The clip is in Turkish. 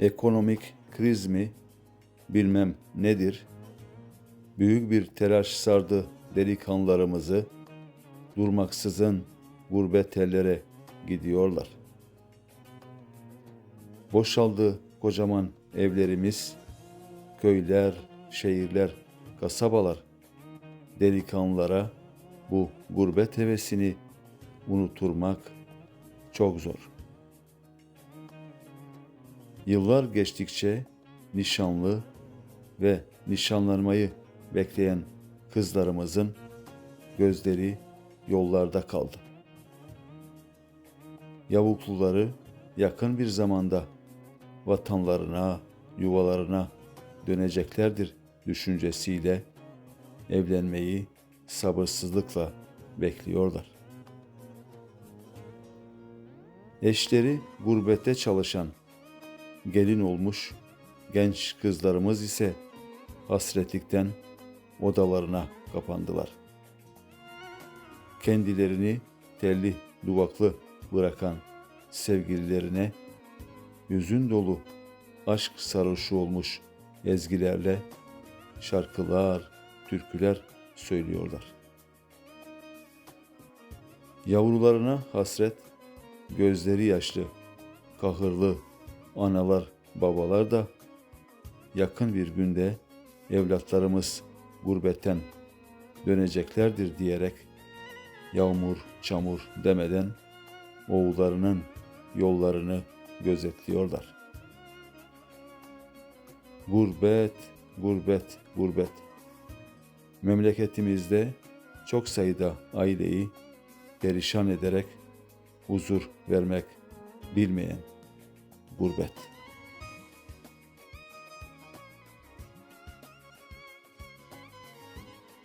Ekonomik kriz mi bilmem nedir. Büyük bir telaş sardı delikanlılarımızı. Durmaksızın gurbet ellere gidiyorlar. Boşaldı kocaman evlerimiz, köyler, şehirler, kasabalar. Delikanlılara bu gurbet hevesini unuturmak çok zor. Yıllar geçtikçe nişanlı ve nişanlanmayı bekleyen kızlarımızın gözleri yollarda kaldı. Yavukluları yakın bir zamanda vatanlarına, yuvalarına döneceklerdir düşüncesiyle evlenmeyi sabırsızlıkla bekliyorlar. Eşleri gurbette çalışan gelin olmuş genç kızlarımız ise hasretlikten odalarına kapandılar. Kendilerini telli duvaklı bırakan sevgililerine yüzün dolu aşk sarhoşu olmuş ezgilerle şarkılar, türküler söylüyorlar. Yavrularına hasret, gözleri yaşlı, kahırlı analar, babalar da yakın bir günde evlatlarımız gurbetten döneceklerdir diyerek yağmur, çamur demeden oğullarının yollarını gözetliyorlar. Gurbet, gurbet, gurbet. Memleketimizde çok sayıda aileyi perişan ederek huzur vermek bilmeyen gurbet.